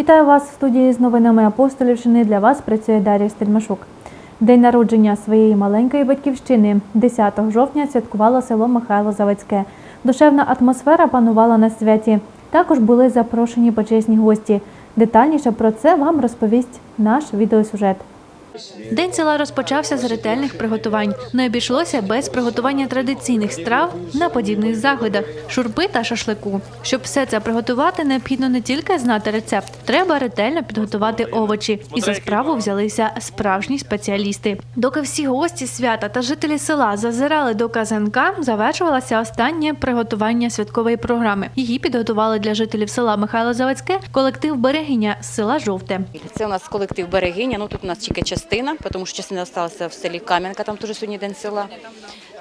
Вітаю вас в студії з новинами Апостолівщини. Для вас працює Дар'я Стельмашук. День народження своєї маленької батьківщини 10 жовтня святкувало село Михайло Заводське. Душевна атмосфера панувала на святі. Також були запрошені почесні гості. Детальніше про це вам розповість наш відеосюжет. День села розпочався з ретельних приготувань. Не обійшлося без приготування традиційних страв на подібних заходах, шурпи та шашлику. Щоб все це приготувати, необхідно не тільки знати рецепт, треба ретельно підготувати овочі. І за справу взялися справжні спеціалісти. Доки всі гості свята та жителі села зазирали до казанка, завершувалося останнє приготування святкової програми. Її підготували для жителів села Михайло Заводське колектив берегиня з села Жовте. Це у нас колектив Берегиня. Ну тут у нас тільки частина, тому що частина залишилася в селі Кам'янка, там теж сьогодні день села.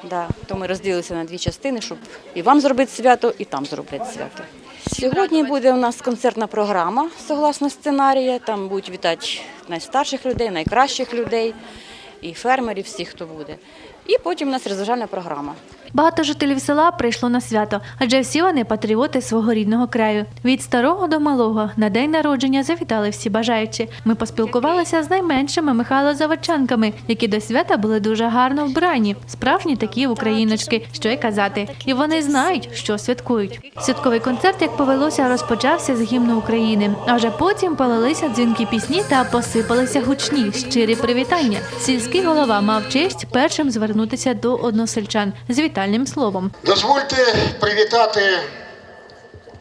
Да, то ми розділилися на дві частини, щоб і вам зробити свято, і там зробити свято. Сьогодні буде у нас концертна програма согласно сценарія. Там будуть вітати найстарших людей, найкращих людей, і фермерів, всіх, хто буде. І потім у нас розважальна програма. Багато жителів села прийшло на свято, адже всі вони патріоти свого рідного краю. Від старого до малого на день народження завітали всі бажаючі. Ми поспілкувалися з найменшими Михайло Заводчанками, які до свята були дуже гарно вбрані. Справжні такі україночки, що й казати. І вони знають, що святкують. Святковий концерт, як повелося, розпочався з гімну України. А вже потім полилися дзвінки пісні та посипалися гучні щирі привітання. Сільський голова мав честь першим звернутися до односельчан з вітальним словом. Дозвольте привітати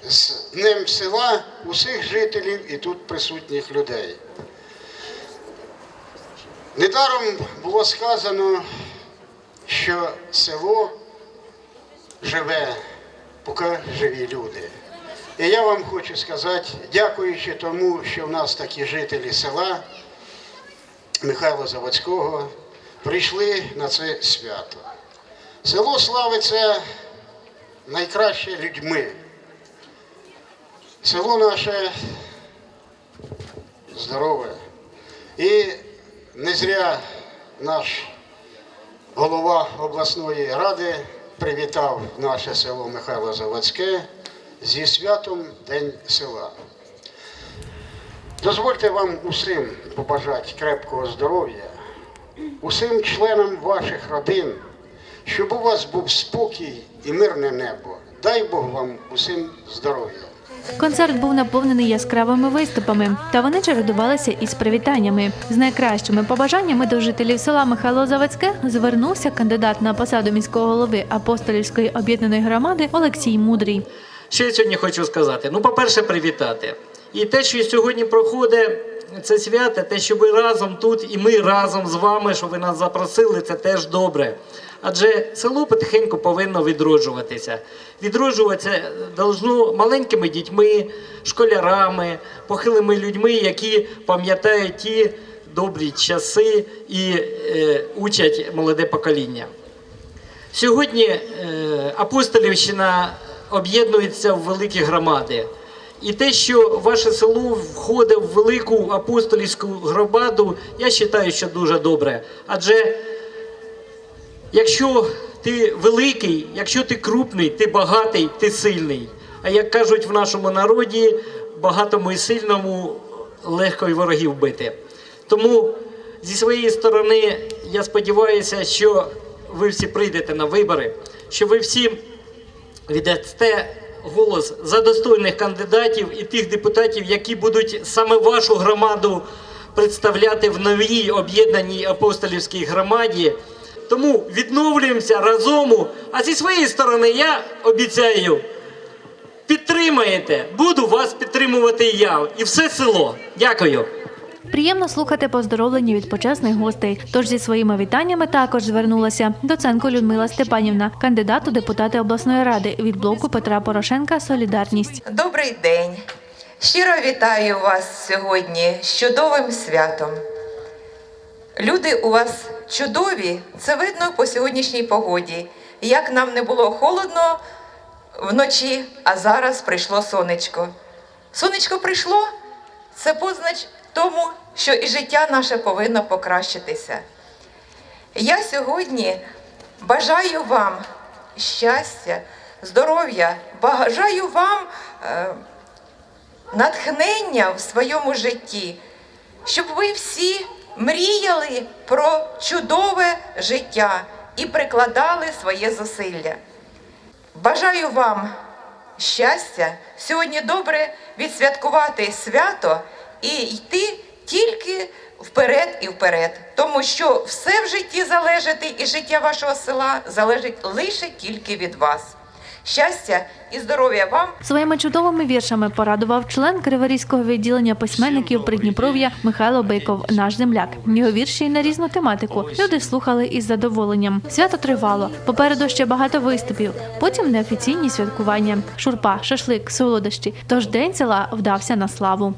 з Днем села усіх жителів і тут присутніх людей. Недаром було сказано, що село живе, поки живі люди. І я вам хочу сказати, дякуючи тому, що в нас такі жителі села Михайла Заводського прийшли на це свято. Село славиться найкраще людьми. Село наше здорове. І не зря наш голова обласної ради привітав наше село Михайло Заводське зі святом День села. Дозвольте вам усім побажати крепкого здоров'я, усім членам ваших родин, щоб у вас був спокій і мирне небо. Дай Бог вам усім здоров'я. Концерт був наповнений яскравими виступами, та вони чередувалися із привітаннями. З найкращими побажаннями до жителів села Михайло Заводське звернувся кандидат на посаду міського голови апостолівської об'єднаної громади Олексій Мудрий. Що я сьогодні хочу сказати? Ну, по-перше, привітати. І те, що сьогодні проходить це свято, те, що ви разом тут, і ми разом з вами, що ви нас запросили, це теж добре. Адже село потихеньку повинно відроджуватися. Відроджуватися должно маленькими дітьми, школярами, похилими людьми, які пам'ятають ті добрі часи і е, учать молоде покоління. Сьогодні е, Апостолівщина об'єднується в великі громади. І те, що ваше село входить в велику апостолівську громаду, я вважаю, що дуже добре. Адже якщо ти великий, якщо ти крупний, ти багатий, ти сильний. А як кажуть в нашому народі, багатому і сильному легко й ворогів бити. Тому зі своєї сторони я сподіваюся, що ви всі прийдете на вибори, що ви всі віддасте голос за достойних кандидатів і тих депутатів, які будуть саме вашу громаду представляти в новій об'єднаній апостолівській громаді. Тому відновлюємося разом. А зі своєї сторони я обіцяю, підтримаєте, буду вас підтримувати і я і все село. Дякую. Приємно слухати поздоровлення від почесних гостей. Тож зі своїми вітаннями також звернулася доценко Людмила Степанівна, кандидат у депутати обласної ради від блоку Петра Порошенка Солідарність. Добрий день! Щиро вітаю вас сьогодні з чудовим святом. Люди у вас чудові, це видно по сьогоднішній погоді. Як нам не було холодно вночі, а зараз прийшло сонечко. Сонечко прийшло, це познач тому, що і життя наше повинно покращитися. Я сьогодні бажаю вам щастя, здоров'я, бажаю вам е, натхнення в своєму житті, щоб ви всі мріяли про чудове життя і прикладали своє зусилля. Бажаю вам щастя, сьогодні добре відсвяткувати свято і йти тільки вперед і вперед, тому що все в житті залежить, і життя вашого села залежить лише тільки від вас. Щастя і здоров'я вам Своїми чудовими віршами порадував член Криворізького відділення письменників Придніпров'я Михайло Бейков, наш земляк. Його вірші на різну тематику. Люди слухали із задоволенням. Свято тривало. Попереду ще багато виступів. Потім неофіційні святкування, шурпа, шашлик, солодощі. Тож день села вдався на славу.